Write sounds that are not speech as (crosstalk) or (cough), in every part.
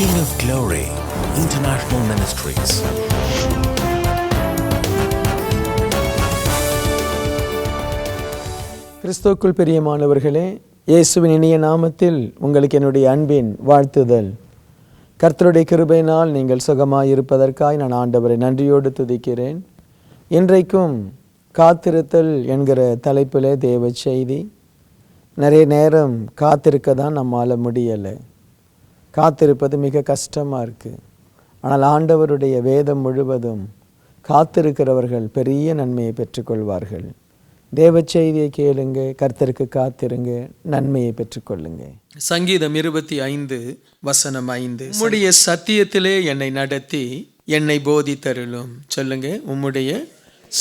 King of Glory International Ministries. கிறிஸ்துக்குள் பிரியமானவர்களே இயேசுவின் இனிய நாமத்தில் உங்களுக்கு என்னுடைய அன்பின் வாழ்த்துதல். கர்த்தருடைய கிருபையினால் நீங்கள் சுகமாக இருப்பதற்காய் நான் ஆண்டவரை நன்றியோடு துதிக்கிறேன். இன்றைக்கும் காத்திருத்தல் என்கிற தலைப்பிலே தேவ செய்தி நிறைய நேரம் காத்திருக்க தான் நம்மால் முடியலை. காத்திருப்பது மிக கஷ்டமாக இருக்குது ஆனால் ஆண்டவருடைய வேதம் முழுவதும் காத்திருக்கிறவர்கள் பெரிய நன்மையை பெற்றுக்கொள்வார்கள். தேவ செய்தியை கேளுங்க கர்த்தருக்கு காத்திருங்க நன்மையை பெற்றுக்கொள்ளுங்க. சங்கீதம் இருபத்தி ஐந்து வசனம் ஐந்து. உம்முடைய சத்தியத்திலே என்னை நடத்தி என்னை போதித்தருளும். சொல்லுங்க உம்முடைய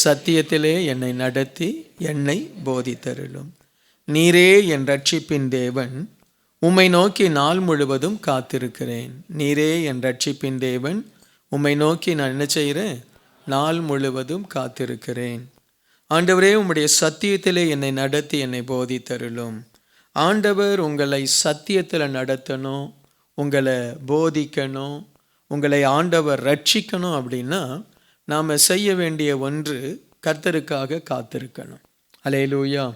சத்தியத்திலே என்னை நடத்தி என்னை போதித்தருளும். நீரே என் ரட்சிப்பின் தேவன் உம்மை நோக்கி நாள் முழுவதும் காத்திருக்கிறேன். நீரே என் ரட்சிப்பின் தேவன். உம்மை நோக்கி நான் என்ன செய்கிறேன்? நாள் முழுவதும் காத்திருக்கிறேன். ஆண்டவரே உம்முடைய சத்தியத்திலே என்னை நடத்தி என்னை போதித்தருளும். ஆண்டவர் உங்களை சத்தியத்தில் நடத்தணும் உங்களை போதிக்கணும் உங்களை ஆண்டவர் ரட்சிக்கணும் அப்படின்னா நாம் செய்ய வேண்டிய ஒன்று கர்த்தருக்காக காத்திருக்கணும். அலேலூயா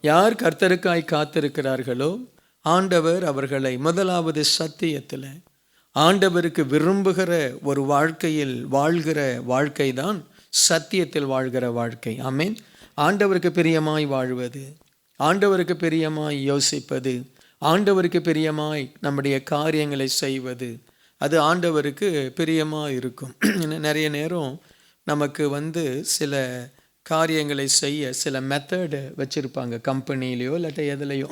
யார் கர்த்தருக்காய் காத்திருக்கிறார்களோ ஆண்டவர் அவர்களை முதலாவது சத்தியத்தில் ஆண்டவருக்கு விரும்புகிற ஒரு வாழ்க்கையில் வாழ்கிற வாழ்க்கை தான் சத்தியத்தில் வாழ்கிற வாழ்க்கை. ஆமீன். ஆண்டவருக்கு பிரியமாய் வாழ்வது ஆண்டவருக்கு பிரியமாய் யோசிப்பது ஆண்டவருக்கு பிரியமாய் நம்முடைய காரியங்களை செய்வது அது ஆண்டவருக்கு பிரியமாக இருக்கும். (clears throat) நிறைய நேரம் நமக்கு வந்து சில காரியங்களை செய்ய சில மெத்தடு வச்சுருப்பாங்க. கம்பெனிலேயோ இல்லாட்ட எதுலையோ.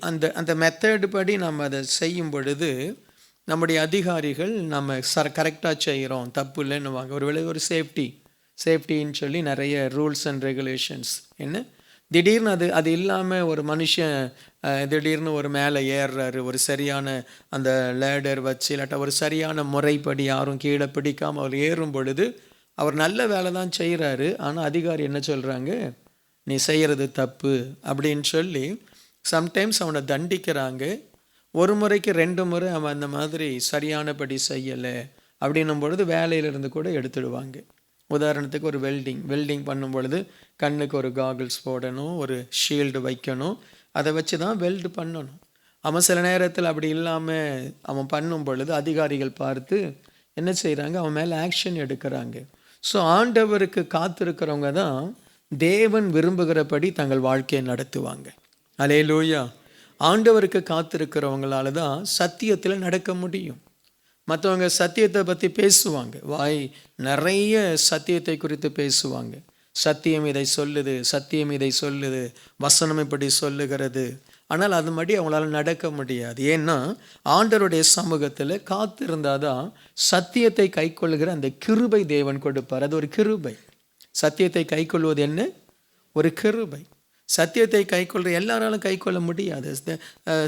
அந்த அந்த மெத்தடு படி நம்ம அதை செய்யும் பொழுது நம்முடைய அதிகாரிகள் நம்ம சர கரெக்டாக செய்கிறோம் தப்பு இல்லைன்னுவாங்க ஒருவேளை ஒரு சேஃப்டி சேஃப்டின்னு சொல்லி நிறைய ரூல்ஸ் அண்ட் ரெகுலேஷன்ஸ் என்ன? திடீர்னு அது அது இல்லாமல் ஒரு மனுஷன் திடீர்னு ஒரு மேலே ஏறுறாரு ஒரு சரியான அந்த லேடர் வச்சு இல்லாட்டா ஒரு சரியான முறைப்படி யாரும் கீழே பிடிக்காமல் அவர் ஏறும் பொழுது அவர் நல்ல வேலை தான் செய்கிறாரு ஆனால் அதிகாரி என்ன சொல்கிறாங்க நீ செய்கிறது தப்பு அப்படின்னு சொல்லி சம்டைம்ஸ் அவனை தண்டிக்கிறாங்க. ஒரு முறைக்கு ரெண்டு முறை அவன் அந்த மாதிரி சரியானபடி செய்யலை அப்படின்னும் பொழுது வேலையிலிருந்து கூட எடுத்துடுவாங்க. உதாரணத்துக்கு ஒரு வெல்டிங் வெல்டிங் பண்ணும் பொழுது கண்ணுக்கு ஒரு காகிள்ஸ் போடணும் ஒரு ஷீல்டு வைக்கணும் அதை வச்சு தான் வெல்டு பண்ணணும். அவன் சில நேரத்தில் அப்படி இல்லாமல் அவன் பண்ணும் பொழுது அதிகாரிகள் பார்த்து என்ன செய்கிறாங்க அவன் மேலே ஆக்ஷன் எடுக்கிறாங்க. ஸோ ஆண்டவருக்கு காத்திருக்கிறவங்க தான் தேவன் விரும்புகிறபடி தங்கள் வாழ்க்கையை நடத்துவாங்க. அலே லூயா ஆண்டவருக்கு காத்திருக்கிறவங்களால தான் சத்தியத்தில் நடக்க முடியும். மற்றவங்க சத்தியத்தை பற்றி பேசுவாங்க. வாய் நிறைய சத்தியத்தை குறித்து பேசுவாங்க. சத்தியம் இதை சொல்லுது சத்தியம் இதை சொல்லுது வசனம் இப்படி சொல்லுகிறது. ஆனால் அது மாதிரி அவங்களால நடக்க முடியாது. ஏன்னா ஆண்டருடைய சமூகத்தில் காத்திருந்தால் தான் சத்தியத்தை கைக்கொள்ளுகிற அந்த கிருபை தேவன் கொடுப்பார். அது ஒரு கிருபை. சத்தியத்தை கைக்கொள்வது என்ன? ஒரு கிருபை. சத்தியத்தை கைக்கொள்கிற எல்லாராலும் கைக்கொள்ள முடியாது.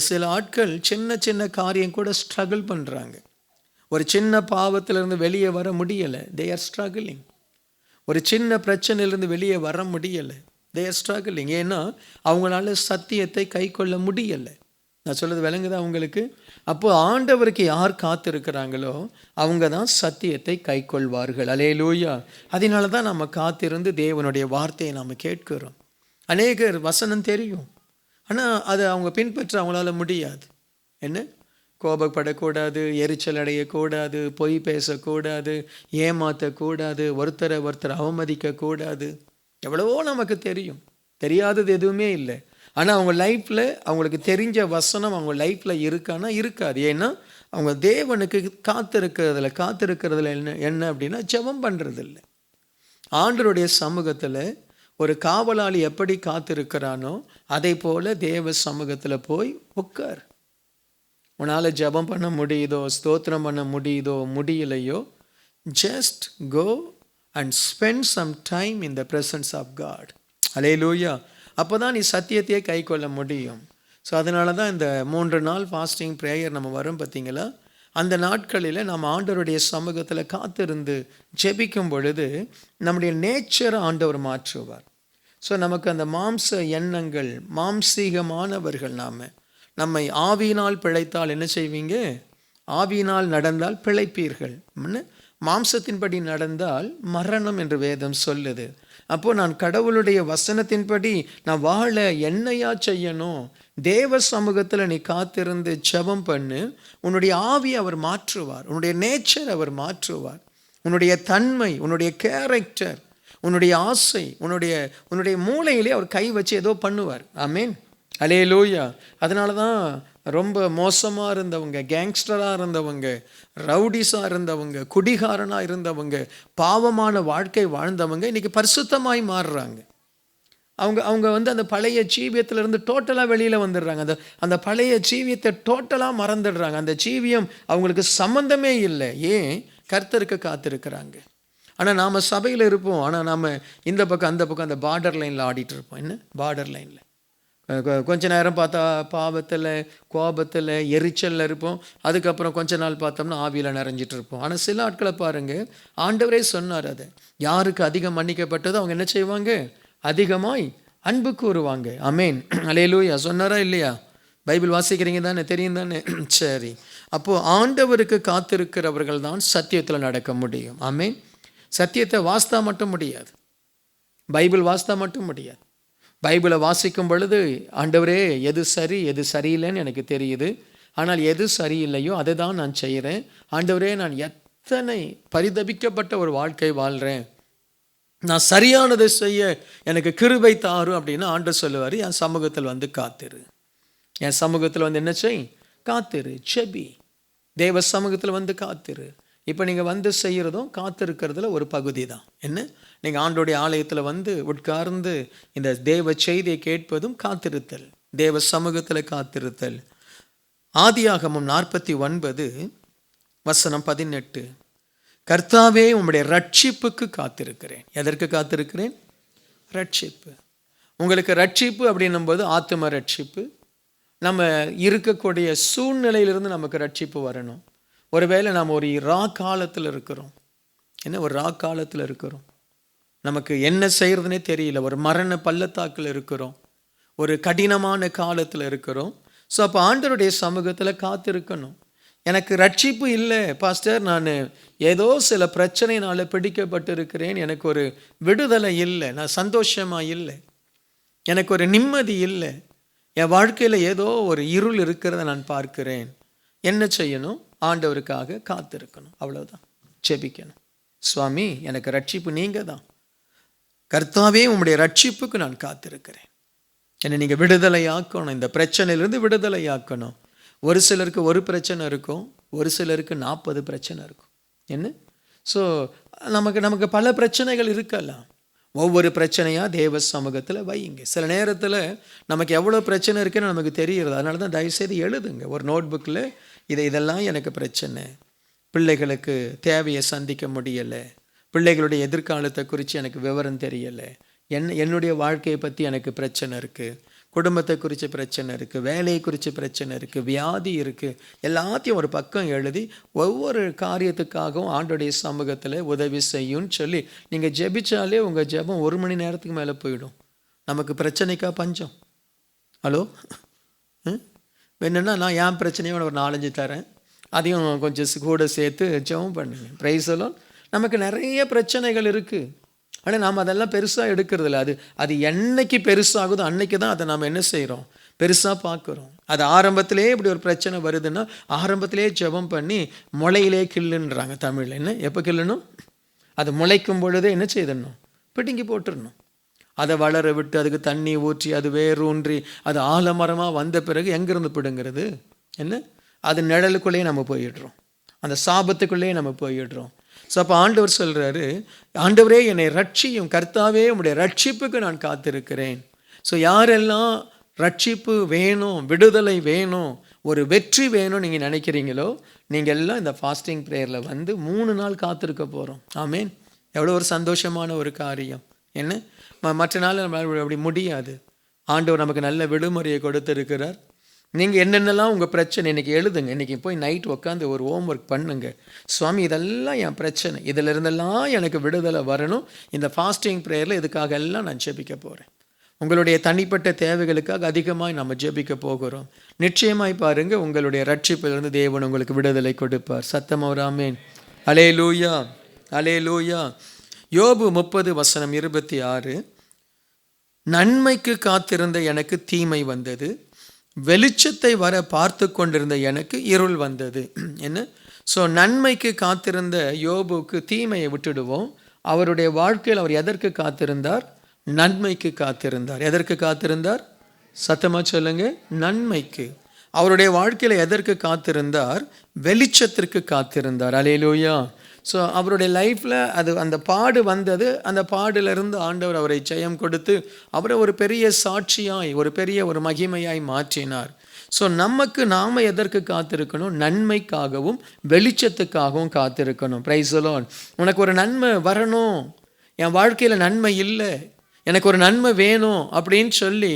சில ஆட்கள் சின்ன சின்ன காரியம் கூட ஸ்ட்ரகிள் பண்ணுறாங்க ஒரு சின்ன பாவத்திலிருந்து வெளியே வர முடியலை. தே ஆர் ஸ்ட்ரகிளிங் ஒரு சின்ன பிரச்சனையிலேருந்து வெளியே வர முடியலை. தே ஆர் ஸ்ட்ரகிளிங் ஏன்னா அவங்களால சத்தியத்தை கை கொள்ள முடியலை. நான் சொல்கிறது விளங்குதா அவங்களுக்கு அப்போது ஆண்டவருக்கு யார் காத்திருக்கிறாங்களோ அவங்க தான் சத்தியத்தை கை கொள்வார்கள் அலே லூயா அதனால தான் நம்ம காத்திருந்து தேவனுடைய வார்த்தையை நாம் கேட்கிறோம். அநேகர் வசனம் தெரியும். ஆனால் அதை அவங்க பின்பற்ற அவங்களால முடியாது. என்ன? கோபப்படக்கூடாது எரிச்சல் அடையக்கூடாது பொய் பேசக்கூடாது ஏமாற்றக்கூடாது ஒருத்தரை ஒருத்தர் அவமதிக்கக்கூடாது. எவ்வளவோ நமக்கு தெரியும். தெரியாதது எதுவுமே இல்லை. ஆனால் அவங்க லைஃப்பில் அவங்களுக்கு தெரிஞ்ச வசனம் அவங்க லைஃப்பில் இருக்கான்னா இருக்காது. ஏன்னா அவங்க தேவனுக்கு காத்திருக்கிறதுல காத்திருக்கிறதுல என்ன என்ன அப்படின்னா ஜபம் பண்ணுறதில்ல ஆண்டருடைய சமூகத்தில் ஒரு காவலாளி எப்படி காத்திருக்கிறானோ அதே போல் தேவ சமூகத்தில் போய் உட்கார் உன்னால் ஜபம் பண்ண முடியுதோ ஸ்தோத்திரம் பண்ண முடியுதோ முடியலையோ just go and spend some time in the presence of God hallelujah அப்போ தான் நீ சத்தியத்தையே கை கொள்ள முடியும். ஸோ அதனால தான் இந்த மூன்று நாள் ஃபாஸ்டிங் ப்ரேயர் நம்ம வரும் பார்த்தீங்களா அந்த நாட்களில் நம்ம ஆண்டவருடைய சமூகத்தில் காத்திருந்து ஜெபிக்கும் பொழுது நம்முடைய நேச்சரை ஆண்டவர் மாற்றுவார். ஸோ நமக்கு அந்த மாம்ச எண்ணங்கள் மாம்சீகமானவர்கள் நாம் நம்மை ஆவியினால் பிழைத்தால் என்ன செய்வீங்க? ஆவியினால் நடந்தால் பிழைப்பீர்கள். மாம்சத்தின்படி நடந்தால் மரணம் என்று வேதம் சொல்லுது. அப்போது நான் கடவுளுடைய வசனத்தின்படி நான் வாழ என்னையா செய்யணும்? தேவ சமூகத்தில் நீ காத்திருந்து ஜெபம் பண்ணு உன்னுடைய ஆவி அவர் மாற்றுவார் உன்னுடைய நேச்சர் அவர் மாற்றுவார். உன்னுடைய தன்மை உன்னுடைய கேரக்டர் உன்னுடைய ஆசை உன்னுடைய உன்னுடைய மூளையிலே அவர் கை வச்சு ஏதோ பண்ணுவார். ஆமீன் அலே லூயா அதனால தான் ரொம்ப மோசமாக இருந்தவங்க கேங்ஸ்டராக இருந்தவங்க ரவுடிஸாக இருந்தவங்க குடிகாரனாக இருந்தவங்க பாவமான வாழ்க்கை வாழ்ந்தவங்க இன்றைக்கி பரிசுத்தமாய் மாறுறாங்க. அவங்க அவங்க வந்து அந்த பழைய ஜீவியத்திலிருந்து டோட்டலாக வெளியில் வந்துடுறாங்க. அந்த அந்த பழைய ஜீவியத்தை டோட்டலாக மறந்துடுறாங்க. அந்த ஜீவியம் அவங்களுக்கு சம்மந்தமே இல்லை. ஏன்? கர்த்தருக்கு காத்திருக்கிறாங்க. ஆனால் நாம் சபையில் இருப்போம். ஆனால் நாம் இந்த பக்கம் அந்த பக்கம் அந்த பார்டர் லைனில் ஆடிட்டு இருப்போம். என்ன? பார்டர் லைனில் கொஞ்ச நேரம் பார்த்தா பாவத்தில் கோபத்தில் எரிச்சலில் இருப்போம். அதுக்கப்புறம் கொஞ்ச நாள் பார்த்தோம்னா ஆவியில் நிறைஞ்சிட்டு இருப்போம். ஆனால் சில ஆட்களை பாருங்கள் ஆண்டவரே சொன்னார் அதை. யாருக்கு அதிகம் மன்னிக்கப்பட்டதோ அவங்க என்ன செய்வாங்க? அதிகமாய் அன்பு கூறுவாங்க. அமேன் அலையலூயா சொன்னாரா இல்லையா? பைபிள் வாசிக்கிறீங்க தானே? தெரியும் தானே? (clears throat) சரி. அப்போது ஆண்டவருக்கு காத்திருக்கிறவர்கள் தான் சத்தியத்தில் நடக்க முடியும். அமேன் சத்தியத்தை வாஸ்தா மட்டும் முடியாது. பைபிள் வாஸ்தா மட்டும் முடியாது. பைபிளை வாசிக்கும் பொழுது ஆண்டவரே எது சரி எது சரியில்லைன்னு எனக்கு தெரியுது. ஆனால் எது சரியில்லையோ அதை தான் நான் செய்கிறேன் ஆண்டவரே நான் எத்தனை பரிதபிக்கப்பட்ட ஒரு வாழ்க்கை வாழ்கிறேன் நான் சரியானதை செய்ய எனக்கு கிருபை தாரும் அப்படின்னு ஆண்டு சொல்லுவார். என் சமூகத்தில் வந்து காத்திரு. என் சமூகத்தில் வந்து என்ன செய்? காத்திரு செபி. தேவ சமூகத்தில் வந்து காத்திரு. இப்போ நீங்கள் வந்து செய்கிறதும் காத்திருக்கிறதுல ஒரு பகுதி தான் என்ன? நீங்கள் ஆண்டோடைய ஆலயத்தில் வந்து உட்கார்ந்து இந்த தேவ செய்தியை கேட்பதும் காத்திருத்தல். தேவ சமூகத்தில் காத்திருத்தல். ஆதியாகமும் நாற்பத்தி ஒன்பது வசனம் பதினெட்டு. கர்த்தாவே உங்களுடைய ரட்சிப்புக்கு காத்திருக்கிறேன். எதற்கு காத்திருக்கிறேன்? ரட்சிப்பு. உங்களுக்கு ரட்சிப்பு அப்படின்னும்போது ஆத்ம ரட்சிப்பு. நம்ம இருக்கக்கூடிய சூழ்நிலையிலிருந்து நமக்கு ரட்சிப்பு வரணும். ஒருவேளை நாம் ஒரு ரா காலத்தில் இருக்கிறோம். என்ன? ஒரு ரா காலத்தில் இருக்கிறோம். நமக்கு என்ன செய்கிறதுனே தெரியல. ஒரு மரண பள்ளத்தாக்கில் இருக்கிறோம். ஒரு கடினமான காலத்தில் இருக்கிறோம். ஸோ அப்போ ஆண்டவருடைய சமூகத்தில் காத்திருக்கணும். எனக்கு ரட்சிப்பு இல்லை பாஸ்டர். நான் ஏதோ சில பிரச்சனையினால் பிடிக்கப்பட்டு இருக்கிறேன் எனக்கு ஒரு விடுதலை இல்லை. நான் சந்தோஷமாக இல்லை. எனக்கு ஒரு நிம்மதி இல்லை. என் வாழ்க்கையில் ஏதோ ஒரு இருள் இருக்கிறத நான் பார்க்கிறேன். என்ன செய்யணும்? ஆண்டவருக்காக காத்திருக்கணும். அவ்வளோதான் செபிக்கணும் சுவாமி எனக்கு ரட்சிப்பு நீங்கள் தான் கர்த்தாவே உங்களுடைய ரட்சிப்புக்கு நான் காத்திருக்கிறேன். என்னை நீங்கள் விடுதலையாக்கணும். இந்த பிரச்சனையிலிருந்து விடுதலையாக்கணும். ஒரு சிலருக்கு ஒரு பிரச்சனை இருக்கும் ஒரு சிலருக்கு நாற்பது பிரச்சனை இருக்கும். என்ன? ஸோ நமக்கு நமக்கு பல பிரச்சனைகள் இருக்கலாம். ஒவ்வொரு பிரச்சனையாக தேவ சமூகத்தில் வையுங்க. சில நேரத்தில் நமக்கு எவ்வளோ பிரச்சனை இருக்குன்னு நமக்கு தெரிகிறது. அதனால தான் தயவுசெய்து எழுதுங்க. ஒரு நோட் புக்கில் இதை இதெல்லாம் எனக்கு பிரச்சனை. பிள்ளைகளுக்கு தேவையை சந்திக்க முடியலை. பிள்ளைகளுடைய எதிர்காலத்தை குறித்து எனக்கு விவரம் தெரியலை. என் என்னுடைய வாழ்க்கையை பற்றி எனக்கு பிரச்சனை இருக்குது குடும்பத்தை குறித்து பிரச்சனை இருக்குது வேலையை குறித்து பிரச்சனை இருக்குது வியாதி இருக்குது எல்லாத்தையும் ஒரு பக்கம் எழுதி ஒவ்வொரு காரியத்துக்காகவும் ஆண்டுடைய சமூகத்தில் உதவி செய்யும்னு சொல்லி நீங்கள் ஜெபிச்சாலே உங்கள் ஜெபம் ஒரு மணி நேரத்துக்கு மேலே போயிடும். நமக்கு பிரச்சனைக்கா பஞ்சம். ஹலோ? என்னென்னா நான் என் பிரச்சனையும் ஒரு நாலஞ்சு தரேன். அதையும் கொஞ்சம் கூட சேர்த்து ஜெபம் பண்ணுங்க. ப்ரைஸெல்லாம் நமக்கு நிறைய பிரச்சனைகள் இருக்குது ஆனால் நாம் அதெல்லாம் பெருசாக எடுக்கிறது இல்லை அது அது என்னைக்கு பெருசாகுதோ அன்னைக்கு தான் அதை நாம் என்ன செய்கிறோம் பெருசாக பார்க்குறோம். அது ஆரம்பத்திலே இப்படி ஒரு பிரச்சனை வருதுன்னா ஆரம்பத்திலே ஜபம் பண்ணி முளையிலே கில்லுன்றாங்க தமிழில். என்ன? எப்போ கிள்ளணும்? அது முளைக்கும் பொழுதே என்ன செய்திடணும்? பிடுங்கி போட்டுடணும். அதை வளர விட்டு அதுக்கு தண்ணி ஊற்றி அது வேரூன்றி அது ஆலமரமாக வந்த பிறகு எங்கேருந்து பிடுங்கிறது? என்ன? அது நிழலுக்குள்ளேயே நம்ம போயிடுறோம். அந்த சாபத்துக்குள்ளேயே நம்ம போயிடுறோம். ஸோ அப்போ ஆண்டவர் சொல்கிறாரு ஆண்டவரே என்னை ரட்சியும் கர்த்தாவே உடைய ரட்சிப்புக்கு நான் காத்திருக்கிறேன். ஸோ யாரெல்லாம் ரட்சிப்பு வேணும் விடுதலை வேணும் ஒரு வெற்றி வேணும் நீங்கள் நினைக்கிறீங்களோ நீங்கள் எல்லாம் இந்த ஃபாஸ்டிங் ப்ரேயரில் வந்து மூணு நாள் காத்திருக்க போகிறோம் ஆமேன் எவ்வளோ ஒரு சந்தோஷமான ஒரு காரியம். என்ன? மற்ற நாள் நம்மளால் அப்படி முடியாது. ஆண்டவர் நமக்கு நல்ல விடுமுறையை கொடுத்துருக்கிறார். நீங்கள் என்னென்னலாம் உங்கள் பிரச்சனை இன்றைக்கி எழுதுங்க. இன்றைக்கி போய் நைட் உட்காந்து ஒரு ஹோம் ஒர்க் பண்ணுங்க. சுவாமி இதெல்லாம் என் பிரச்சனை. இதில் இருந்தெல்லாம் எனக்கு விடுதலை வரணும். இந்த ஃபாஸ்டிங் ப்ரேயரில் இதுக்காக எல்லாம் நான் ஜெபிக்க போகிறேன் உங்களுடைய தனிப்பட்ட தேவைகளுக்காக அதிகமாக நம்ம ஜெபிக்க போகிறோம். நிச்சயமாய் பாருங்கள் உங்களுடைய ரட்சிப்பிலிருந்து தேவன் உங்களுக்கு விடுதலை கொடுப்பார். சத்தமௌராமேன் அலே லூயா அலே லூயா யோபு முப்பது வசனம் இருபத்தி ஆறு. நன்மைக்கு காத்திருந்த எனக்கு தீமை வந்தது. வெளிச்சத்தை வர பார்த்து கொண்டிருந்த எனக்கு இருள் வந்தது. என்ன? ஸோ நன்மைக்கு காத்திருந்த யோபுக்கு தீமையை விட்டுடுவோம். அவருடைய வாழ்க்கையில் அவர் எதற்கு காத்திருந்தார்? நன்மைக்கு காத்திருந்தார். எதற்கு காத்திருந்தார்? சத்தமாக சொல்லுங்க. நன்மைக்கு. அவருடைய வாழ்க்கையில் எதற்கு காத்திருந்தார்? வெளிச்சத்திற்கு காத்திருந்தார். அலையிலோயா ஸோ அவருடைய லைஃப்பில் அது அந்த பாடு வந்தது. அந்த பாடிலிருந்து ஆண்டவர் அவரை ஜெயம் கொடுத்து அவரை ஒரு பெரிய சாட்சியாய் ஒரு பெரிய ஒரு மகிமையாய் மாற்றினார். ஸோ நமக்கு நாம் எதற்கு காத்திருக்கணும்? நன்மைக்காகவும் வெளிச்சத்துக்காகவும் காத்திருக்கணும். பிரைசலோன் உனக்கு ஒரு நன்மை வரணும். என் வாழ்க்கையில் நன்மை இல்லை. எனக்கு ஒரு நன்மை வேணும் அப்படின்னு சொல்லி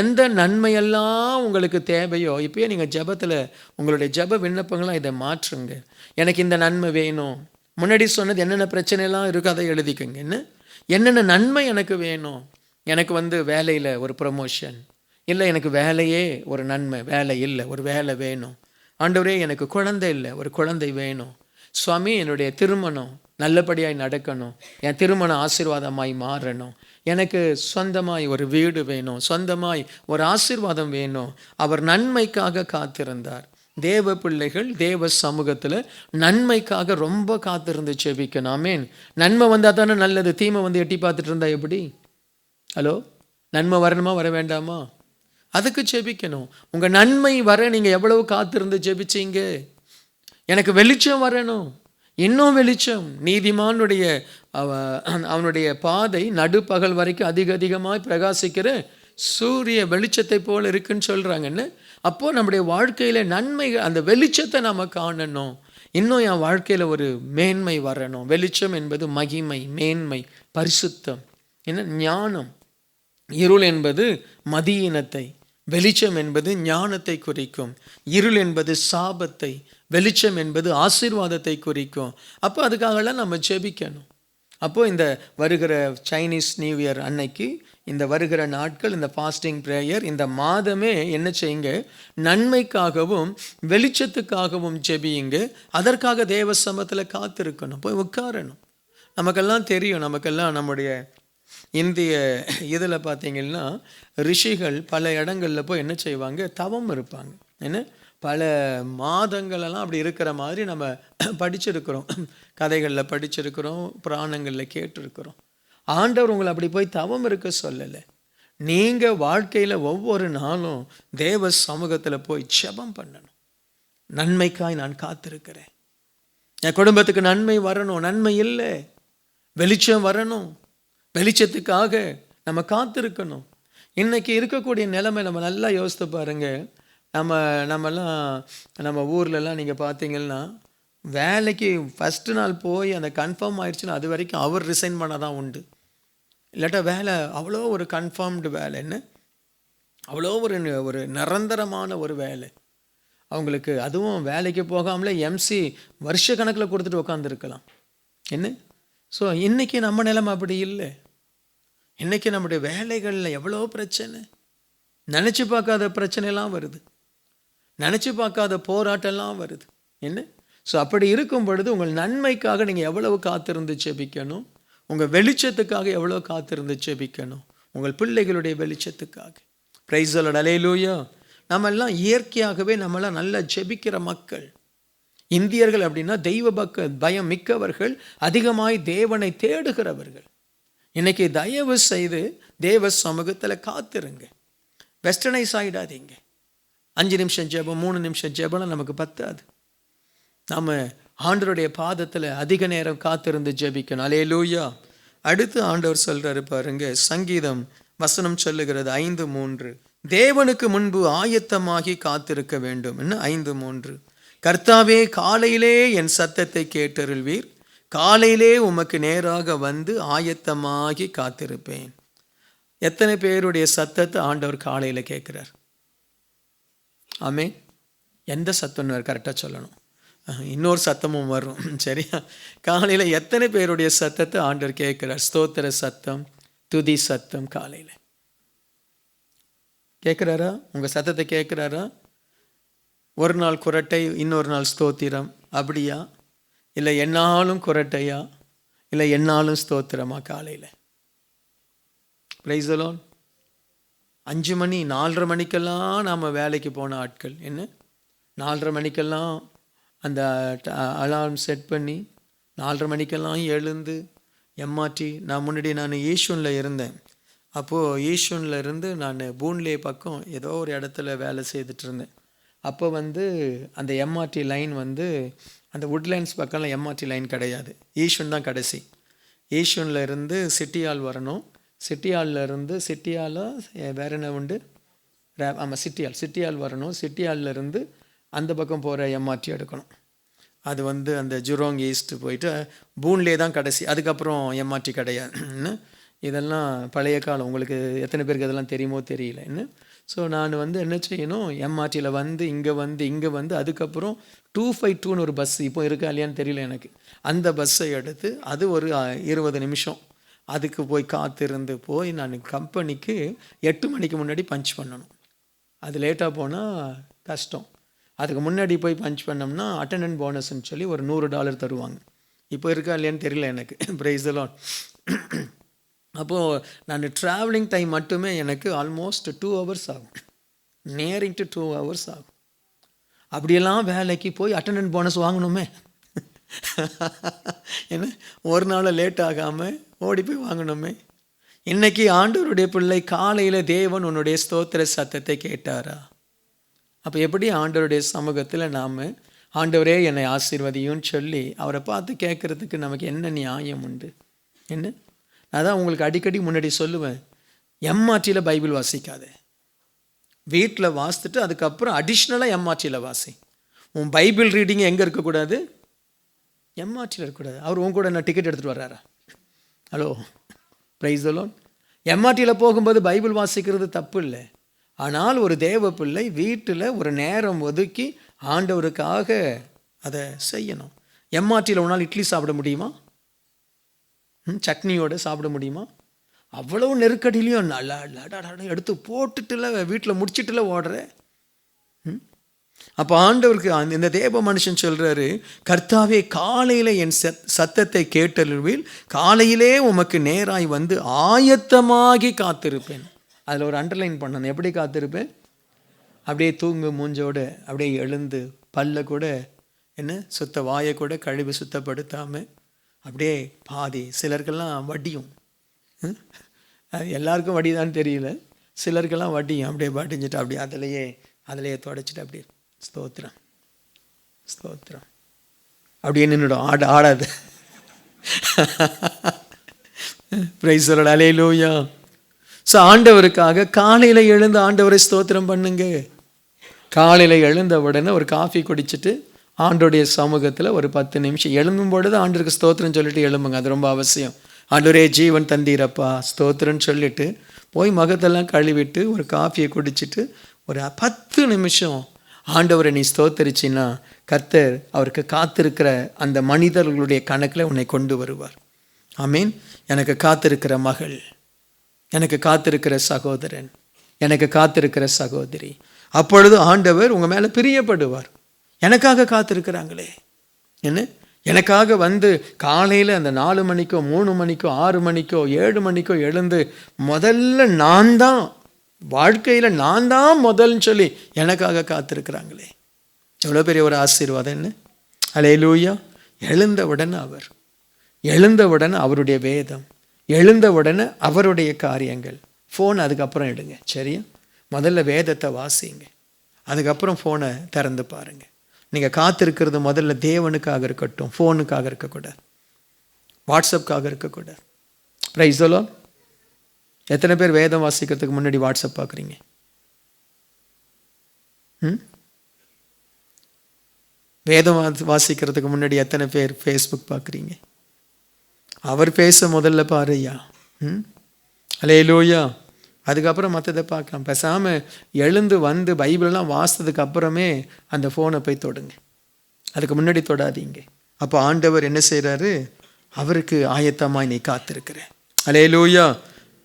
எந்த நன்மையெல்லாம் உங்களுக்கு தேவையோ இப்போயே நீங்கள் ஜெபத்தில் உங்களுடைய ஜெப விண்ணப்பங்களாம் இதை மாற்றுங்க. எனக்கு இந்த நன்மை வேணும். முன்னாடி சொன்னது என்னென்ன பிரச்சனைலாம் இருக்கோ அதை எழுதிக்கோங்க. என்ன? என்னென்ன நன்மை எனக்கு வேணும்? எனக்கு வந்து வேலையில் ஒரு ப்ரமோஷன் இல்லை எனக்கு வேலையே ஒரு நன்மை. வேலை இல்லை ஒரு வேலை வேணும். ஆண்டவரே எனக்கு குழந்தை இல்லை ஒரு குழந்தை வேணும். சுவாமி என்னுடைய திருமணம் நல்லபடியாக நடக்கணும். என் திருமணம் ஆசீர்வாதமாய் மாறணும். எனக்கு சொந்தமாய் ஒரு வீடு வேணும். சொந்தமாய் ஒரு ஆசீர்வாதம் வேணும். அவர் நன்மைக்காக காத்திருந்தார். தேவ பிள்ளைகள் தேவ சமூகத்தில் நன்மைக்காக ரொம்ப காத்திருந்து செபிக்கணும். நன்மை வந்தால் தானே நல்லது. தீமை வந்து எட்டி பார்த்துட்டு இருந்தா எப்படி? ஹலோ? நன்மை வரணுமா வர வேண்டாமா? அதுக்கு ஜெபிக்கணும் உங்கள் நன்மை வர நீங்கள் எவ்வளவு காத்திருந்து ஜெபிச்சீங்க எனக்கு வெளிச்சம் வரணும். இன்னும் வெளிச்சம். நீதிமானுடைய அவ அவனுடைய பாதை நடுப்பகல் வரைக்கும் அதிக அதிகமாக பிரகாசிக்கிற சூரிய வெளிச்சத்தை போல் இருக்குன்னு சொல்கிறாங்கன்னு அப்போது நம்முடைய வாழ்க்கையில் நன்மை அந்த வெளிச்சத்தை நம்ம காணணும். இன்னும் என் வாழ்க்கையில் ஒரு மேன்மை வரணும். வெளிச்சம் என்பது மகிமை மேன்மை பரிசுத்தம். என்ன? ஞானம். இருள் என்பது மதியினத்தை. வெளிச்சம் என்பது ஞானத்தை குறிக்கும். இருள் என்பது சாபத்தை. வெளிச்சம் என்பது ஆசீர்வாதத்தை குறிக்கும். அப்போ அதுக்காகலாம் நம்ம ஜெபிக்கணும். அப்போது இந்த வருகிற சைனீஸ் நியூ இயர் அன்னைக்கு இந்த வருகிற நாட்கள் இந்த ஃபாஸ்டிங் ப்ரேயர் இந்த மாதமே என்ன செய்யுங்க? நன்மைக்காகவும் வெளிச்சத்துக்காகவும் ஜெபியுங்க. அதற்காக தேவ சமத்தில் காத்திருக்கணும். போய் உட்காரணும். நமக்கெல்லாம் தெரியும். நமக்கெல்லாம் நம்முடைய இந்திய இதில் பார்த்தீங்கன்னா ரிஷிகள் பல இடங்களில் போய் என்ன செய்வாங்க? தவம் இருப்பாங்க. என்ன? பல மாதங்களெல்லாம் அப்படி இருக்கிற மாதிரி நம்ம படிச்சிருக்கிறோம். கதைகளில் படிச்சிருக்கிறோம். புராணங்களில் கேட்டிருக்கிறோம். ஆண்டவர் உங்களை அப்படி போய் தவம் இருக்க சொல்லலை. நீங்கள் வாழ்க்கையில் ஒவ்வொரு நாளும் தேவ சமூகத்தில் போய் ஜெபம் பண்ணணும். நன்மைக்காய் நான் காத்திருக்கிறேன். என் குடும்பத்துக்கு நன்மை வரணும். நன்மை இல்லை. வெளிச்சம் வரணும். வெளிச்சத்துக்காக நம்ம காத்திருக்கணும். இன்னைக்கு இருக்கக்கூடிய நிலைமை நம்ம நல்லா யோசித்து பாருங்க. நம்ம நம்மலாம் நம்ம ஊர்லலாம் நீங்கள் பார்த்தீங்கன்னா வேலைக்கு ஃபஸ்ட்டு நாள் போய் அந்த கன்ஃபார்ம் ஆயிடுச்சுன்னா அது வரைக்கும் அவர் ரிசைன் பண்ண தான் உண்டு. இல்லாட்டா வேலை அவ்வளோ ஒரு கன்ஃபார்ம்டு வேலை என்ன? அவ்வளோ ஒரு ஒரு நிரந்தரமான ஒரு வேலை. அவங்களுக்கு அதுவும் வேலைக்கு போகாமலே எம்சி வருஷ கணக்கில் கொடுத்துட்டு உட்காந்துருக்கலாம் என்ன? ஸோ இன்றைக்கி நம்ம நிலைமை அப்படி இல்லை. இன்றைக்கி நம்முடைய வேலைகளில் எவ்வளோ பிரச்சனை? நினச்சி பார்க்காத பிரச்சனைலாம் வருது. நினச்சி பார்க்காத போராட்டம்லாம் வருது. என்ன? ஸோ அப்படி இருக்கும் பொழுது உங்கள் நன்மைக்காக நீங்கள் எவ்வளவு காத்திருந்து செபிக்கணும்? உங்கள் வெளிச்சத்துக்காக எவ்வளோ காத்திருந்து செபிக்கணும்? உங்கள் பிள்ளைகளுடைய வெளிச்சத்துக்காக. பிரைஸலோட அலையிலூயா நம்ம எல்லாம் இயற்கையாகவே நம்மளாம் நல்லா ஜெபிக்கிற மக்கள். இந்தியர்கள் அப்படின்னா தெய்வ பக்க பயம் மிக்கவர்கள் அதிகமாய் தேவனை தேடுகிறவர்கள். இன்னைக்கு தயவு செய்து தேவ சமூகத்தில் காத்திருங்க. வெஸ்டர்னைஸ் ஆகிடாதீங்க அஞ்சு நிமிஷம் ஜெபம் மூணு நிமிஷம் ஜெபம்லாம் நமக்கு பத்தாது. நம்ம ஆண்டவருடைய பாதத்தில் அதிக நேரம் காத்திருந்து ஜெபிக்கணும். அலே லூயா அடுத்து ஆண்டவர் சொல்கிறாரு பாருங்க சங்கீதம் வசனம் சொல்லுகிறது ஐந்து மூன்று. தேவனுக்கு முன்பு ஆயத்தமாகி காத்திருக்க வேண்டும். என்ன? ஐந்து மூன்று. கர்த்தாவே காலையிலே என் சத்தத்தை கேட்டருள்வீர். காலையிலே உமக்கு நேராக வந்து ஆயத்தமாகி காத்திருப்பேன். எத்தனை பேருடைய சத்தத்தை ஆண்டவர் காலையில் கேட்குறார்? ஆமே எந்த சத்தம்னு கரெக்டாக சொல்லணும். இன்னொரு சத்தமும் வரும். (clears throat) சரியா? காலையில் எத்தனை பேருடைய சத்தத்தை ஆண்டவர் கேட்குறார்? ஸ்தோத்திர சத்தம் துதி சத்தம் காலையில். கேட்குறாரா? உங்கள் சத்தத்தை கேட்குறாரா? ஒரு நாள் குரட்டை இன்னொரு நாள் ஸ்தோத்திரம். அப்படியா? இல்லை என்னாலும் குரட்டையா? இல்லை என்னாலும் ஸ்தோத்திரமா காலையில்? பிரைசலோன் அஞ்சு மணி நாலரை மணிக்கெல்லாம் நாம் வேலைக்கு போன ஆட்கள். என்ன? நாலரை மணிக்கெல்லாம் அந்த அலாரம் செட் பண்ணி நாலரை மணிக்கெல்லாம் எழுந்து எம்ஆர்டி நான் முன்னாடி நான் ஈஷூனில் இருந்தேன். அப்போது ஈஷூனில் இருந்து நான் பூன்லே பக்கம் ஏதோ ஒரு இடத்துல வேலை செய்துட்டு இருந்தேன். அப்போ வந்து அந்த எம்ஆர்டி லைன் வந்து அந்த உட்லைன்ஸ் பக்கம்லாம் எம்ஆர்டி லைன் கிடையாது. ஈஷூன் தான் கடைசி. ஈஷூனில் இருந்து சிட்டியால் வரணும். சிட்டியாலில் இருந்து சிட்டியால் வேற என்ன உண்டு? ஆமாம் சிட்டியால் சிட்டியால் வரணும். சிட்டியால்ல இருந்து அந்த பக்கம் போகிற எம்ஆர்டி எடுக்கணும். அது வந்து அந்த ஜுரோங் ஈஸ்ட்டு போயிட்டு பூன்லே தான் கடைசி. அதுக்கப்புறம் எம்ஆர்டி கிடையாதுன்னு இதெல்லாம் பழைய காலம். உங்களுக்கு எத்தனை பேருக்கு அதெல்லாம் தெரியுமோ தெரியலன்னு ஸோ நான் வந்து என்ன செய்யணும்? எம்ஆர்டியில் வந்து இங்கே வந்து இங்கே வந்து அதுக்கப்புறம் டூ ஃபைவ் டூன்னு ஒரு பஸ் இப்போ இருக்கா இல்லையான்னு தெரியல எனக்கு. அந்த பஸ்ஸை எடுத்து அது ஒரு இருபது நிமிஷம். அதுக்கு போய் காத்திருந்து போய் நான் கம்பெனிக்கு எட்டு மணிக்கு முன்னாடி பஞ்ச் பண்ணணும். அது லேட்டாக போனால் கஷ்டம். அதுக்கு முன்னாடி போய் பஞ்ச் பண்ணோம்னா அட்டண்டன்ட் போனஸ்ன்னு சொல்லி ஒரு நூறு டாலர் தருவாங்க. இப்போ இருக்கா இல்லையான்னு தெரியல எனக்கு. ப்ரைஸ் எல்லாம் அப்போது நான் ட்ராவலிங் டைம் மட்டுமே எனக்கு ஆல்மோஸ்ட் டூ ஹவர்ஸ் ஆகும். நேரிங் டு டூ ஹவர்ஸ் ஆகும். அப்படியெல்லாம் வேலைக்கு போய் அட்டண்டன்ட் போனஸ் வாங்கணுமே. (laughs) என்ன? ஒரு நாள் லேட் ஆகாமல் ஓடி போய் வாங்கணுமே. இன்றைக்கி ஆண்டவருடைய பிள்ளை காலையில் தேவன் உன்னுடைய ஸ்தோத்திர சத்தத்தை கேட்டாரா? அப்போ எப்படி ஆண்டவருடைய சமூகத்தில் நாம் ஆண்டவரே என்னை ஆசீர்வதியும்னு சொல்லி அவரை பார்த்து கேட்குறதுக்கு நமக்கு என்ன நியாயம் உண்டு? என்ன? நான் அதான் உங்களுக்கு அடிக்கடி முன்னாடி சொல்லுவேன் எம்ஆர்டியில் பைபிள் வாசிக்காத. வீட்டில் வாசித்துட்டு அதுக்கப்புறம் அடிஷ்னலாக எம்ஆர்டியில் வாசி. உன் பைபிள் ரீடிங் எங்கே இருக்கக்கூடாது? எம்ஆர்டியில் இருக்கக்கூடாது. அவர் உன் கூட நான் டிக்கெட் எடுத்துகிட்டு வர்றாரா? ஹலோ ப்ரைஸ் அலோன் எம்ஆர்டியில் போகும்போது பைபிள் வாசிக்கிறது தப்பு இல்லை. ஆனால் ஒரு தேவ பிள்ளை வீட்டில் ஒரு நேரம் ஒதுக்கி ஆண்டவருக்காக அதை செய்யணும். எம்ஆர்டியில் ஒரு நாள் இட்லி சாப்பிட முடியுமா? ம், சாப்பிட முடியுமா? அவ்வளவு நெருக்கடியிலையும் நல்லா எடுத்து போட்டுட்டுல வீட்டில் முடிச்சிட்டுல ஓடுற? ம்? அப்போ ஆண்டவருக்கு அந்த இந்த தேவ மனுஷன் சொல்கிறாரு கர்த்தாவே காலையில் என் சத் சத்தத்தை கேட்டலுவில் காலையிலே உமக்கு நேராய் வந்து ஆயத்தமாகி காத்திருப்பேன். அதில் ஒரு அண்டர்லைன் பண்ணணும். எப்படி காத்திருப்பேன் அப்படியே தூங்கு மூஞ்சோடு அப்படியே எழுந்து பல்ல கூட என்ன சுத்த வாயை கூட கழுவி சுத்தப்படுத்தாமல் அப்படியே பாதி சிலருக்கெல்லாம் வட்டியும் ம்? அது எல்லாருக்கும் வடிதான்னு தெரியல. சிலருக்கெல்லாம் வட்டியும் அப்படியே வடிஞ்சிட்டு அப்படியே அதிலையே அதிலேயே தொடச்சிட்டு அப்படியே ஸ்தோத்திரம். ஸ்தோத்திரம். அப்படியே நின்றுடும் ஆட ஆடாது. (laughs) பிரைஸ் அலையிலோயா ஸோ ஆண்டவருக்காக காலையில் எழுந்து ஆண்டவரை ஸ்தோத்திரம் பண்ணுங்க. காலையில் எழுந்த உடனே ஒரு காஃபி குடிச்சிட்டு ஆண்டோடைய சமூகத்தில் ஒரு பத்து நிமிஷம் எழும்பும் பொழுது ஆண்டருக்கு ஸ்தோத்திரம் சொல்லிட்டு எழும்புங்க. அது ரொம்ப அவசியம். ஆண்டோரே ஜீவன் தந்தீரப்பா. ஸ்தோத்திரம்னு சொல்லிட்டு போய் முகத்தெல்லாம் கழுவிட்டு ஒரு காஃபியை குடிச்சிட்டு ஒரு பத்து நிமிஷம் ஆண்டவரை நீ ஸ்தோத்தரிச்சின்னா கர்த்தர் அவருக்கு காத்திருக்கிற அந்த மனிதர்களுடைய கணக்கில் உன்னை கொண்டு வருவார். ஐ மீன் எனக்கு காத்திருக்கிற மகள். எனக்கு காத்திருக்கிற சகோதரன் எனக்கு காத்திருக்கிற சகோதரி. அப்பொழுது ஆண்டவர் உங்கள் மேலே பிரியப்படுவார். எனக்காக காத்திருக்கிறாங்களே. என்ன? எனக்காக வந்து காலையில் அந்த நாலு மணிக்கோ மூணு மணிக்கோ ஆறு மணிக்கோ ஏழு மணிக்கோ எழுந்து முதல்ல நான் தான் வாழ்க்கையில் நான் தான் முதல்னு சொல்லி எனக்காக காத்திருக்கிறாங்களே. எவ்வளோ பெரிய ஒரு ஆசீர்வாதம் என்ன? அலையலூயா எழுந்தவுடன் அவர் எழுந்தவுடன் அவருடைய வேதம். எழுந்தவுடனே அவருடைய காரியங்கள். ஃபோன் அதுக்கப்புறம் எடுங்க. சரியா? முதல்ல வேதத்தை வாசிங்க. அதுக்கப்புறம் ஃபோனை திறந்து பாருங்கள் நீங்கள் காத்திருக்கிறது முதல்ல தேவனுக்காக இருக்கட்டும் ஃபோனுக்காக இருக்கக்கூடாது. வாட்ஸ்அப்காக இருக்கக்கூடாது. ப்ரைஸலோ எத்தனை பேர் வேதம் வாசிக்கிறதுக்கு முன்னாடி வாட்ஸ்அப் பார்க்குறீங்க? ம்? வேதம் வாசிக்கிறதுக்கு முன்னாடி எத்தனை பேர் ஃபேஸ்புக் பார்க்குறீங்க? அவர் பேச முதல்ல பாருயா ம்? அலேலூயா அதுக்கப்புறம் மற்றதை பார்க்கலாம். பேசாமல் எழுந்து வந்து பைபிளெலாம் வாசித்ததுக்கு அப்புறமே அந்த ஃபோனை போய் தொடுங்க. அதுக்கு முன்னாடி தொடாதீங்க. அப்போ ஆண்டவர் என்ன செய்கிறாரு அவருக்கு ஆயத்தமாக நீ காத்திருக்கிற. அலேலூயா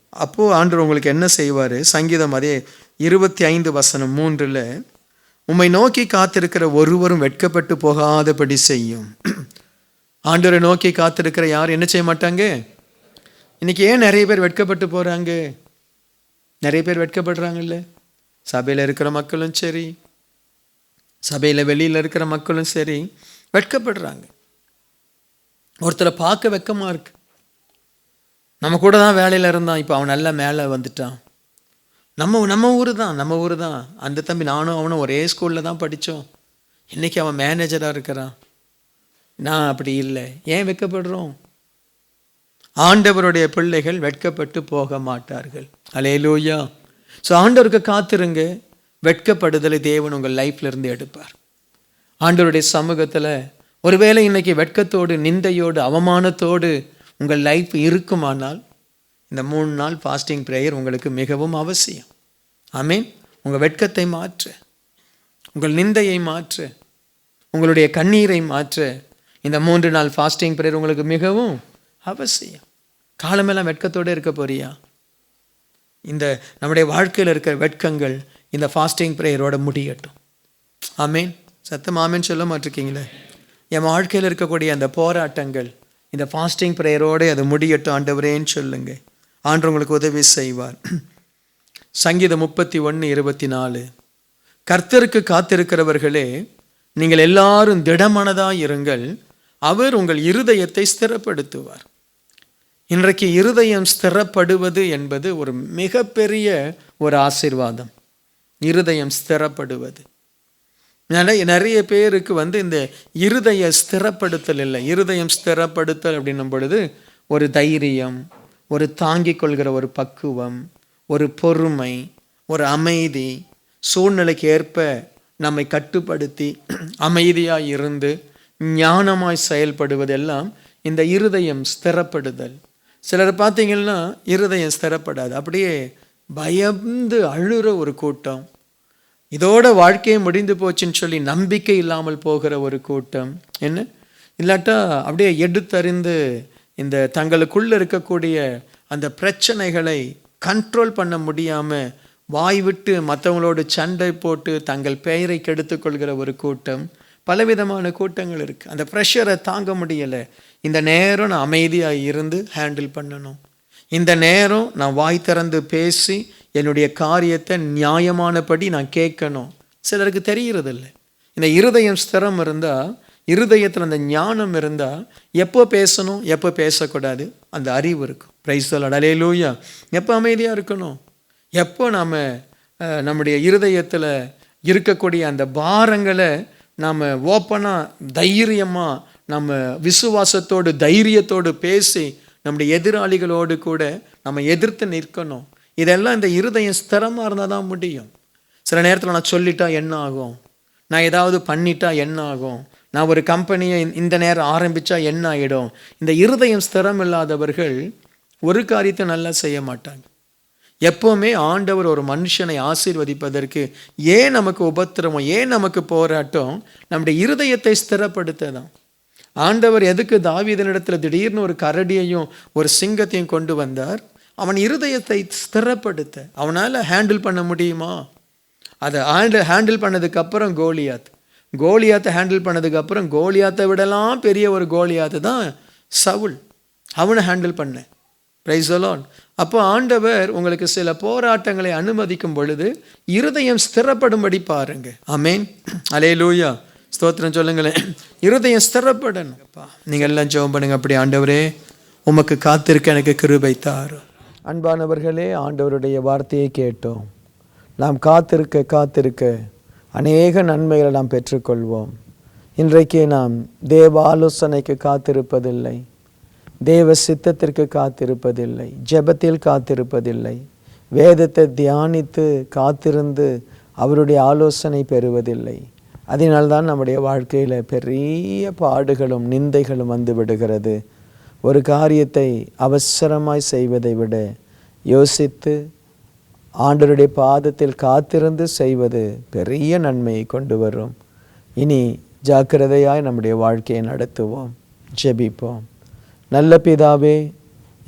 அப்போது ஆண்டவர் உங்களுக்கு என்ன செய்வார்? சங்கீதம் அதே இருபத்தி ஐந்து வசனம் மூன்றில் உம்மை நோக்கி காத்திருக்கிற ஒருவரும் வெட்கப்பட்டு போகாதபடி செய்யும். ஆண்டவரை நோக்கி காத்திருக்கிற யார் என்ன செய்ய மாட்டாங்க? இன்றைக்கி ஏன் நிறைய பேர் வெட்கப்பட்டு போகிறாங்க நிறைய பேர் வெட்கப்படுறாங்கல்ல. சபையில் இருக்கிற மக்களும் சரி. சபையில் வெளியில் இருக்கிற மக்களும் சரி. வெட்கப்படுறாங்க. ஒருத்தரை பார்க்க வெக்கமாக இருக்கு. நம்ம கூட தான் வேலையில் இருந்தான். இப்போ அவன் நல்லா மேலே வந்துட்டான். நம்ம நம்ம ஊர் தான் நம்ம ஊர் தான். அந்த தம்பி நானும் அவனும் ஒரே ஸ்கூலில் தான் படித்தோம் இன்றைக்கி அவன் மேனேஜராக இருக்கிறான். நான் அப்படி இல்லை. ஏன் வெட்கப்படுறோம் ஆண்டவருடைய பிள்ளைகள் வெட்கப்பட்டு போக மாட்டார்கள். அலேலூயா ஸோ ஆண்டவருக்கு காத்திருங்க. வெட்கப்படுதலை தேவன் உங்கள் லைஃப்லேருந்து எடுப்பார். ஆண்டவருடைய சமூகத்தில் ஒருவேளை இன்னைக்கு வெட்கத்தோடு நிந்தையோடு அவமானத்தோடு உங்கள் லைஃப் இருக்குமானால் இந்த மூணு நாள் ஃபாஸ்டிங் ப்ரேயர் உங்களுக்கு மிகவும் அவசியம். ஆமீன் உங்கள் வெட்கத்தை மாற்ற. உங்கள் நிந்தையை மாற்ற. உங்களுடைய கண்ணீரை மாற்ற. இந்த மூன்று நாள் ஃபாஸ்டிங் ப்ரேயர் உங்களுக்கு மிகவும் அவசியம். காலமெல்லாம் வெட்கத்தோடு இருக்க போறியா? இந்த நம்முடைய வாழ்க்கையில் இருக்கிற வெட்கங்கள் இந்த ஃபாஸ்டிங் ப்ரேயரோட முடியட்டும். ஆமீன். சத்தம் ஆமீன் சொல்ல மாட்டிருக்கீங்களே? என் வாழ்க்கையில் இருக்கக்கூடிய அந்த போராட்டங்கள் இந்த ஃபாஸ்டிங் ப்ரேயரோடு அது முடியட்டும் ஆண்டவரேன்னு சொல்லுங்க. ஆண்டு உங்களுக்கு உதவி செய்வார். சங்கீதம் முப்பத்தி ஒன்று இருபத்தி நாலு. கர்த்தருக்கு காத்திருக்கிறவர்களே நீங்கள் எல்லாரும் திடமனதாக இருங்கள். அவர் உங்கள் இருதயத்தை ஸ்திரப்படுத்துவார். இன்றைக்கு இருதயம் ஸ்திரப்படுவது என்பது ஒரு மிகப்பெரிய ஒரு ஆசீர்வாதம். இருதயம் ஸ்திரப்படுவது. நிறைய நிறைய பேருக்கு வந்து இந்த இருதய ஸ்திரப்படுத்தல் இல்லை. இருதயம் ஸ்திரப்படுத்தல் அப்படின்னும் பொழுது ஒரு தைரியம் ஒரு தாங்கிக் கொள்கிற ஒரு பக்குவம் ஒரு பொறுமை ஒரு அமைதி சூழ்நிலைக்கு ஏற்ப நம்மை கட்டுப்படுத்தி அமைதியாக இருந்து ஞானமாய் செயல்படுவதெல்லாம் இந்த இருதயம் ஸ்திரப்படுதல். சிலர் பார்த்தீங்கன்னா இருதயம் ஸ்திரப்படாது. அப்படியே பயந்து அழுற ஒரு கூட்டம். இதோட வாழ்க்கையே முடிந்து போச்சுன்னு சொல்லி நம்பிக்கை இல்லாமல் போகிற ஒரு கூட்டம். என்ன? இல்லாட்டா அப்படியே எடுத்தறிந்து இந்த தங்களுக்குள்ள இருக்கக்கூடிய அந்த பிரச்சனைகளை கண்ட்ரோல் பண்ண முடியாமல் வாய் விட்டு மற்றவங்களோடு சண்டை போட்டு தங்கள் பெயரை கெடுத்துக்கொள்கிற ஒரு கூட்டம். பலவிதமான கூட்டங்கள் இருக்குது அந்த ப்ரெஷரை தாங்க முடியலை. இந்த நேரம் நான் அமைதியாக இருந்து ஹேண்டில் பண்ணணும். இந்த நேரம் நான் வாய் திறந்து பேசி என்னுடைய காரியத்தை நியாயமானபடி நான் கேட்கணும். சிலருக்கு தெரிகிறதில்ல இந்த இருதயம் ஸ்திரம் இருந்தால் இருதயத்தில் அந்த ஞானம் இருந்தால் எப்போ பேசணும் எப்போ பேசக்கூடாது அந்த அறிவு இருக்கும். பிரைஸ் அடலே லூயா எப்போ அமைதியாக இருக்கணும்? எப்போ நாம் நம்முடைய இருதயத்தில் இருக்கக்கூடிய அந்த பாரங்களை நாம் ஓப்பனாக தைரியமாக நம்ம விசுவாசத்தோடு தைரியத்தோடு பேசி நம்முடைய எதிராளிகளோடு கூட நம்ம எதிர்த்து நிற்கணும். இதெல்லாம் இந்த இருதயம் ஸ்திரமாக இருந்தால் தான் முடியும். சில நேரத்தில் நான் சொல்லிட்டா என்ன ஆகும்? நான் ஏதாவது பண்ணிட்டா என்ன ஆகும்? நான் ஒரு கம்பெனியை இந்த நேரம் ஆரம்பித்தா என்ன ஆகிடும் இந்த இருதயம் ஸ்திரம் இல்லாதவர்கள் ஒரு காரியத்தை நல்லா செய்ய மாட்டாங்க. எப்போவுமே ஆண்டவர் ஒரு மனுஷனை ஆசீர்வதிப்பதற்கு ஏன் நமக்கு உபத்திரமோ ஏன் நமக்கு போராட்டம் நம்முடைய இருதயத்தை ஸ்திரப்படுத்த தான் ஆண்டவர் எதுக்கு தாவீதனிடத்தில் திடீர்னு ஒரு கரடியையும் ஒரு சிங்கத்தையும் கொண்டு வந்தார்? அவன் இருதயத்தை ஸ்திரப்படுத்த. அவனால் ஹேண்டில் பண்ண முடியுமா? அதை ஹேண்டில் ஹேண்டில் பண்ணதுக்கப்புறம் கோலியாத். கோலியாத்தை ஹேண்டில் பண்ணதுக்கப்புறம் கோலியாத்தை விடலாம் பெரிய ஒரு கோலியாத்து தான் சவுல். அவனை ஹேண்டில் பண்ண ப்ரைஸ் அலோன் அப்போ ஆண்டவர் உங்களுக்கு சில போராட்டங்களை அனுமதிக்கும் பொழுது இருதயம் ஸ்திரப்படும்படி பாருங்க. ஆமேன். அலே லூயா ஸ்தோத்திரம் சொல்லுங்களேன். இருதயம் ஸ்திரப்படணும்ப்பா நீங்கள் எல்லாம் ஜெபம் பண்ணுங்க. அப்படி ஆண்டவரே உமக்கு காத்திருக்க எனக்கு கிருபை தாரும். அன்பானவர்களே ஆண்டவருடைய வார்த்தையை கேட்டோம். நாம் காத்திருக்க காத்திருக்க அநேக நன்மைகளை நாம் பெற்றுக்கொள்வோம். இன்றைக்கு நாம் தேவ ஆலோசனைக்கு காத்திருப்பதில்லை. தேவ சித்தத்திற்கு காத்திருப்பதில்லை ஜெபத்தில் காத்திருப்பதில்லை வேதத்தை தியானித்து காத்திருந்து அவருடைய ஆலோசனை பெறுவதில்லை. அதனால்தான் நம்முடைய வாழ்க்கையில் பெரிய பாடுகளும் நிந்தைகளும் வந்து விடுகிறது. ஒரு காரியத்தை அவசரமாய் செய்வதை விட யோசித்து ஆண்டவருடைய பாதத்தில் காத்திருந்து செய்வது பெரிய நன்மையை கொண்டு வரும். இனி ஜாக்கிரதையாய் நம்முடைய வாழ்க்கையை நடத்துவோம் ஜெபிப்போம். நல்ல பிதாவே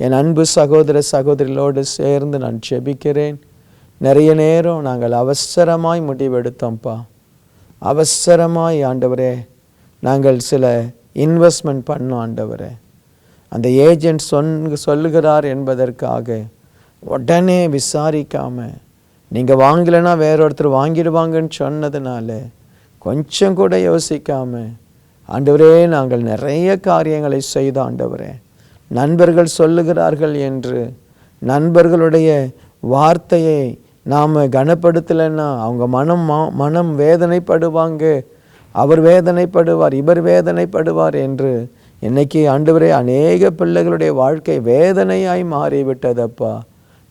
என் அன்பு சகோதர சகோதரிகளோடு சேர்ந்து நான் செபிக்கிறேன் நிறைய நேரம் நாங்கள் அவசரமாய் முடிவெடுத்தோம்ப்பா. அவசரமாய் ஆண்டவரே நாங்கள் சில இன்வெஸ்ட்மெண்ட் பண்ணோம் ஆண்டவரே. அந்த ஏஜென்ட் சொன் சொல்லுகிறார் என்பதற்காக உடனே விசாரிக்காமல் நீங்கள் வாங்கலைன்னா வேற ஒருத்தர் வாங்கிடுவாங்கன்னு சொன்னதுனால கொஞ்சம் கூட யோசிக்காமல் ஆண்டவரே நாங்கள் நிறைய காரியங்களை செய்த ஆண்டவரே. நண்பர்கள் சொல்லுகிறார்கள் என்று நண்பர்களுடைய வார்த்தையை நாம் கனப்படுத்தலைன்னா அவங்க மனம் மனம் வேதனைப்படுவாங்க. அவர் வேதனைப்படுவார் இவர் வேதனைப்படுவார் என்று இன்னைக்கு ஆண்டவரே அநேக பிள்ளைகளுடைய வாழ்க்கை வேதனையாய் மாறிவிட்டதப்பா.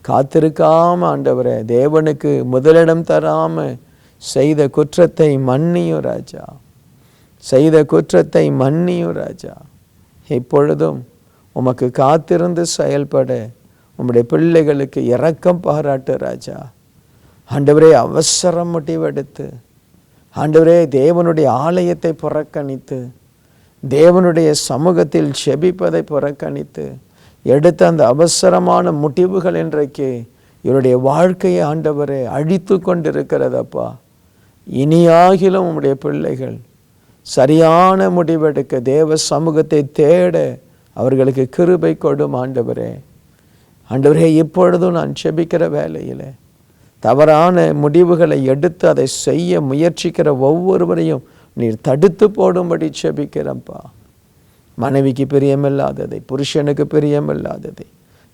காத்திருக்காம ஆண்டவரே தேவனுக்கு முதலிடம் தராமல் செய்த குற்றத்தை மன்னியும் ராஜா. செய்த குற்றத்தை மன்னியும் ராஜா. இப்பொழுதும் உமக்கு காத்திருந்து செயல்பட உம்முடைய பிள்ளைகளுக்கு இரக்கம் பாராட்டு ராஜா. ஆண்டவரே அவசரம் முடிவெடுத்து ஆண்டவரே தேவனுடைய ஆலயத்தை புறக்கணித்து தேவனுடைய சமூகத்தில் செபிப்பதை புறக்கணித்து எடுத்த அந்த அவசரமான முடிவுகள் இன்றைக்கு இவருடைய வாழ்க்கையை ஆண்டவரே அழித்து கொண்டிருக்கிறதப்பா. இனியாகிலும் உம்முடைய பிள்ளைகள் சரியான முடிவெடுக்க தேவ சமூகத்தை தேட அவர்களுக்கு கிருபை கொடும் ஆண்டவரே. ஆண்டவரே இப்பொழுதும் நான் செபிக்கிற வேலையில் தவறான முடிவுகளை எடுத்து அதை செய்ய முயற்சிக்கிற ஒவ்வொருவரையும் நீர் தடுத்து போடும்படி செபிக்கிறப்பா மனைவிக்கு பிரியமில்லாததை புருஷனுக்கு பிரியமில்லாததை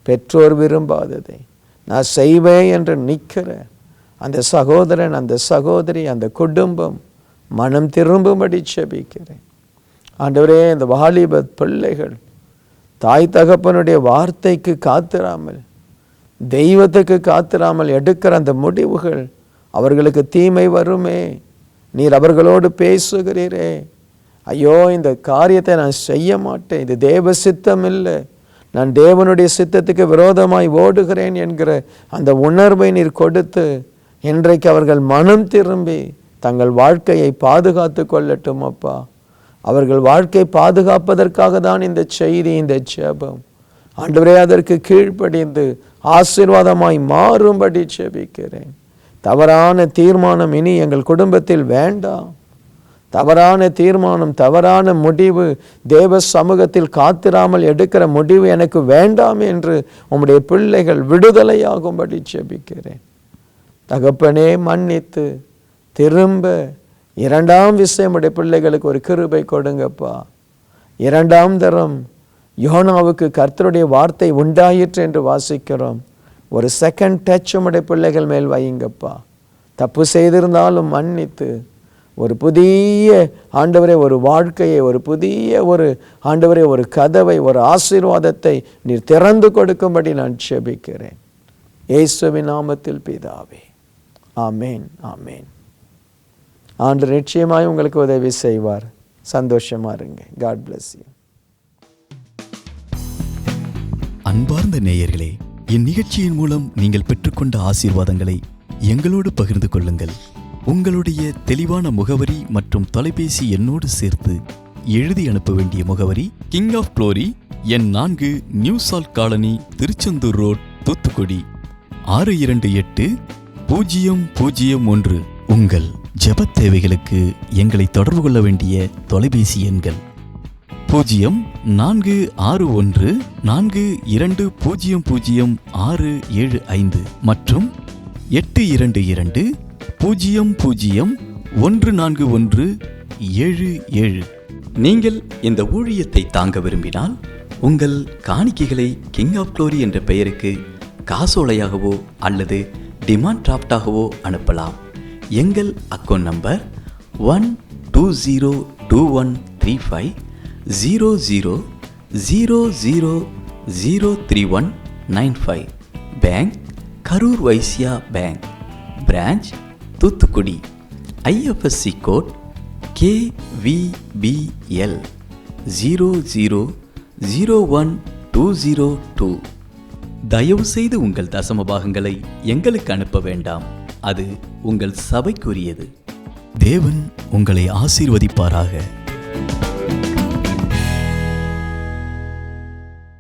பெற்றோர் விரும்பாததை நான் செய்வேன் என்று நிற்கிற அந்த சகோதரன் அந்த சகோதரி அந்த குடும்பம் மனம் திரும்பும்படி செபிக்கிறேன் ஆண்டவரே இந்த வாலிப பிள்ளைகள் தாய் தகப்பனுடைய வார்த்தைக்கு காத்திராமல் தெய்வத்துக்கு காத்திராமல் எடுக்கிற அந்த முடிவுகள் அவர்களுக்கு தீமை வருமே. நீர் அவர்களோடு பேசுகிறீரே. ஐயோ இந்த காரியத்தை நான் செய்ய மாட்டேன். இது தேவ சித்தம் இல்லை நான் தேவனுடைய சித்தத்துக்கு விரோதமாய் ஓடுகிறேன் என்கிற அந்த உணர்வை நீர் கொடுத்து இன்றைக்கு அவர்கள் மனம் திரும்பி தங்கள் வாழ்க்கையை பாதுகாத்து கொள்ளட்டும் அப்பா. அவர்கள் வாழ்க்கை பாதுகாப்பதற்காக தான் இந்த செய்தி இந்த ஜெபம். ஆண்டவரே அதற்கு கீழ்ப்படிந்து ஆசீர்வாதமாய் மாறும்படி ஜெபிக்கிறேன். தவறான தீர்மானம் இனி எங்கள் குடும்பத்தில் வேண்டாம். தவறான தீர்மானம் தவறான முடிவு தேவ சமூகத்தில் காத்திராமல் எடுக்கிற முடிவு எனக்கு வேண்டாம் என்று உம்முடைய பிள்ளைகள் விடுதலையாகும்படி ஜெபிக்கிறேன். தகப்பனே மன்னித்து திரும்ப இரண்டாம் விஷயம் உடைய பிள்ளைகளுக்கு ஒரு கிருபை கொடுங்கப்பா. இரண்டாம் தரம் யோனாவுக்கு கர்த்தருடைய வார்த்தை உண்டாயிற்று என்று வாசிக்கிறோம். ஒரு செகண்ட் டச் உடைய பிள்ளைகள் மேல் வையுங்கப்பா. தப்பு செய்திருந்தாலும் மன்னித்து. ஒரு புதிய ஆண்டவரே ஒரு வாழ்க்கையை ஒரு புதிய ஒரு ஆண்டவரே ஒரு கதவை ஒரு ஆசீர்வாதத்தை நீர் திறந்து கொடுக்கும்படி நான் செபிக்கிறேன் இயேசுவின் நாமத்தில் பிதாவே. ஆமேன் ஆமேன். ஆண்டு நிச்சயமாய் உங்களுக்கு உதவி செய்வார். சந்தோஷமா இருங்க. காட் பிளஸ் யூ அன்பார்ந்த நேயர்களே இந்நிகழ்ச்சியின் மூலம் நீங்கள் பெற்றுக்கொண்ட ஆசீர்வாதங்களை எங்களோடு பகிர்ந்து கொள்ளுங்கள். உங்களுடைய தெளிவான முகவரி மற்றும் தொலைபேசி எண்ணோடு சேர்த்து எழுதி அனுப்ப வேண்டிய முகவரி கிங் ஆஃப் க்ளோரி எண் நான்கு new salt colony Tiruchendur road Thoothukudi. ஆறு இரண்டு எட்டு பூஜ்ஜியம் பூஜ்ஜியம் ஒன்று உங்கள் ஜெபத் தேவைகளுக்கு எங்களை தொடர்பு கொள்ள வேண்டிய தொலைபேசி எண்கள் பூஜ்ஜியம் நான்கு ஆறு ஒன்று நான்கு இரண்டு பூஜ்ஜியம் பூஜ்ஜியம் ஆறு ஏழு ஐந்து மற்றும் எட்டு இரண்டு இரண்டு பூஜ்ஜியம் பூஜ்ஜியம் ஒன்று நான்கு ஒன்று ஏழு ஏழு. நீங்கள் இந்த ஊழியத்தை தாங்க விரும்பினால் உங்கள் காணிக்கைகளை கிங் ஆஃப் க்ளோரி என்ற பெயருக்கு காசோலையாகவோ அல்லது டிமாண்ட் டிராஃப்டாகவோ அனுப்பலாம். எங்கள் account number one two zero two one three five zero zero zero zero zero three one nine five bank Karur Vysya bank branch Thoothukudi IFSC code KVBL zero zero zero one two zero two தயவுசெய்து உங்கள் தசம பாகங்களை எங்களுக்கு அனுப்ப வேண்டாம். அது உங்கள் சபைக்குரியது. தேவன் உங்களை ஆசீர்வதிப்பாராக.